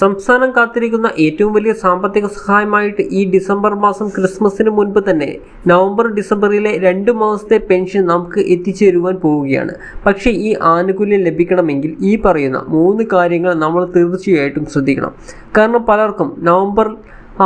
സംസ്ഥാനം കാത്തിരിക്കുന്ന ഏറ്റവും വലിയ സാമ്പത്തിക സഹായമായിട്ട് ഈ ഡിസംബർ മാസം ക്രിസ്മസിന് മുൻപ് തന്നെ നവംബർ ഡിസംബറിലെ രണ്ട് മാസത്തെ പെൻഷൻ നമുക്ക് എത്തിച്ചേരുവാൻ പോവുകയാണ്. പക്ഷേ ഈ ആനുകൂല്യം ലഭിക്കണമെങ്കിൽ ഈ പറയുന്ന മൂന്ന് കാര്യങ്ങൾ നമ്മൾ തീർച്ചയായിട്ടും ശ്രദ്ധിക്കണം. കാരണം പലർക്കും നവംബർ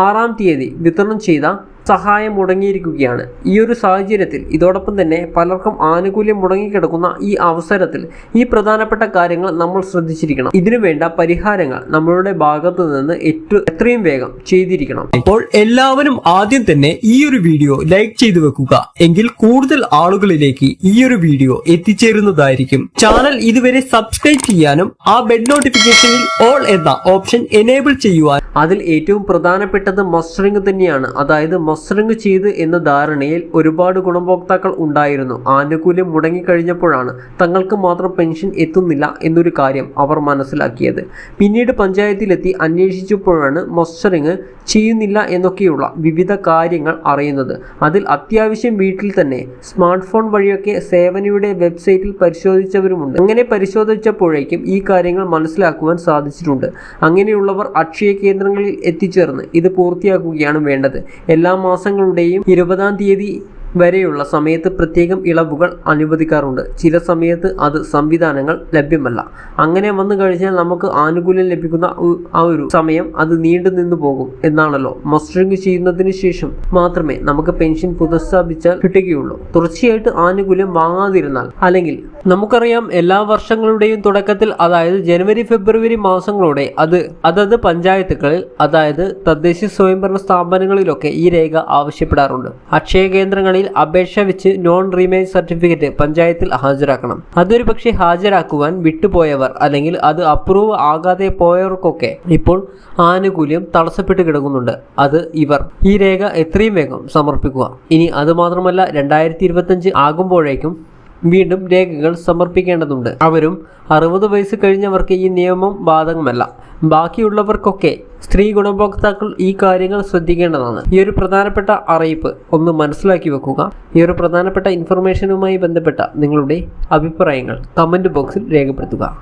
ആറാം തീയതി വിതരണം ചെയ്ത സഹായം മുടങ്ങിയിരിക്കുകയാണ്. ഈ ഒരു സാഹചര്യത്തിൽ ഇതോടൊപ്പം തന്നെ പലർക്കും ആനുകൂല്യം മുടങ്ങിക്കിടക്കുന്ന ഈ അവസരത്തിൽ ഈ പ്രധാനപ്പെട്ട കാര്യങ്ങൾ നമ്മൾ ശ്രദ്ധിച്ചിരിക്കണം. ഇതിനു വേണ്ട പരിഹാരങ്ങൾ നമ്മളുടെ ഭാഗത്തു നിന്ന് ഏറ്റവും എത്രയും വേഗം ചെയ്തിരിക്കണം. അപ്പോൾ എല്ലാവരും ആദ്യം തന്നെ ഈ ഒരു വീഡിയോ ലൈക്ക് ചെയ്തു വെക്കുക. എങ്കിൽ കൂടുതൽ ആളുകളിലേക്ക് ഈ ഒരു വീഡിയോ എത്തിച്ചേരുന്നതായിരിക്കും. ചാനൽ ഇതുവരെ സബ്സ്ക്രൈബ് ചെയ്യാനും ആ ബെഡ് നോട്ടിഫിക്കേഷനിൽ ഓൾ എന്ന ഓപ്ഷൻ എനേബിൾ ചെയ്യുവാൻ അതിൽ ഏറ്റവും പ്രധാനപ്പെട്ടത് മസ്റ്ററിംഗ് തന്നെയാണ്. അതായത് മസ്റ്ററിംഗ് ചെയ്ത് എന്ന ധാരണയിൽ ഒരുപാട് ഗുണഭോക്താക്കൾ ഉണ്ടായിരുന്നു. ആനുകൂല്യം മുടങ്ങിക്കഴിഞ്ഞപ്പോഴാണ് തങ്ങൾക്ക് മാത്രം പെൻഷൻ എത്തുന്നില്ല എന്നൊരു കാര്യം അവർ മനസ്സിലാക്കിയത്. പിന്നീട് പഞ്ചായത്തിലെത്തി അന്വേഷിച്ചപ്പോഴാണ് മസ്റ്ററിംഗ് ചെയ്യുന്നില്ല എന്നൊക്കെയുള്ള വിവിധ കാര്യങ്ങൾ അറിയുന്നത്. അതിൽ അത്യാവശ്യം വീട്ടിൽ തന്നെ സ്മാർട്ട് ഫോൺ വഴിയൊക്കെ സേവനയുടെ വെബ്സൈറ്റിൽ പരിശോധിച്ചവരുമുണ്ട്. അങ്ങനെ പരിശോധിച്ചപ്പോഴേക്കും ഈ കാര്യങ്ങൾ മനസ്സിലാക്കുവാൻ സാധിച്ചിട്ടുണ്ട്. അങ്ങനെയുള്ളവർ അക്ഷയ കേന്ദ്രങ്ങളിൽ എത്തിച്ചേർന്ന് ഇത് പൂർത്തിയാക്കുകയാണ് വേണ്ടത്. എല്ലാ മാസങ്ങളുടെയും ഇരുപതാം തീയതി വരെയുള്ള സമയത്ത് പ്രത്യേകം ഇളവുകൾ അനുവദിക്കാറുണ്ട്. ചില സമയത്ത് അത് സംവിധാനങ്ങൾ ലഭ്യമല്ല. അങ്ങനെ വന്നു കഴിഞ്ഞാൽ നമുക്ക് ആനുകൂല്യം ലഭിക്കുന്ന ആ ഒരു സമയം അത് നീണ്ടു നിന്നു പോകും എന്നാണല്ലോ. മസ്റ്ററിംഗ് ചെയ്യുന്നതിന് ശേഷം മാത്രമേ നമുക്ക് പെൻഷൻ പുനഃസ്ഥാപിച്ചാൽ കിട്ടുകയുള്ളൂ. തുടർച്ചയായിട്ട് ആനുകൂല്യം വാങ്ങാതിരുന്നാൽ അല്ലെങ്കിൽ നമുക്കറിയാം എല്ലാ വർഷങ്ങളുടെയും തുടക്കത്തിൽ അതായത് ജനുവരി ഫെബ്രുവരി മാസങ്ങളോടെ അത് അതത് പഞ്ചായത്തുകളിൽ അതായത് തദ്ദേശ സ്വയംഭരണ സ്ഥാപനങ്ങളിലൊക്കെ ഈ രേഖ ആവശ്യപ്പെടാറുണ്ട്. അക്ഷയ കേന്ദ്രങ്ങളിൽ അപേക്ഷ വെച്ച് നോൺ റീമേജ് സർട്ടിഫിക്കറ്റ് പഞ്ചായത്തിൽ ഹാജരാക്കണം. അതൊരു പക്ഷേ ഹാജരാക്കുവാൻ വിട്ടുപോയവർ അല്ലെങ്കിൽ അത് അപ്രൂവ് ആകാതെ പോയവർക്കൊക്കെ ഇപ്പോൾ ആനുകൂല്യം തടസ്സപ്പെട്ട് കിടക്കുന്നുണ്ട്. അത് ഇവർ. ഈ രേഖ എത്രയും വേഗം സമർപ്പിക്കുക. ഇനി അതുമാത്രമല്ല രണ്ടായിരത്തി ഇരുപത്തഞ്ച് ആകുമ്പോഴേക്കും വീണ്ടും രേഖകൾ സമർപ്പിക്കേണ്ടതുണ്ട്. അവരും അറുപത് വയസ്സ് കഴിഞ്ഞവർക്ക് ഈ നിയമം ബാധകമല്ല. ബാക്കിയുള്ളവർക്കൊക്കെ സ്ത്രീ ഗുണഭോക്താക്കൾ ഈ കാര്യങ്ങൾ ശ്രദ്ധിക്കേണ്ടതാണ്. ഈ ഒരു പ്രധാനപ്പെട്ട അറിയിപ്പ് ഒന്ന് മനസ്സിലാക്കി വെക്കുക. ഈ ഒരു പ്രധാനപ്പെട്ട ഇൻഫർമേഷനുമായി ബന്ധപ്പെട്ട നിങ്ങളുടെ അഭിപ്രായങ്ങൾ കമന്റ് ബോക്സിൽ രേഖപ്പെടുത്തുക.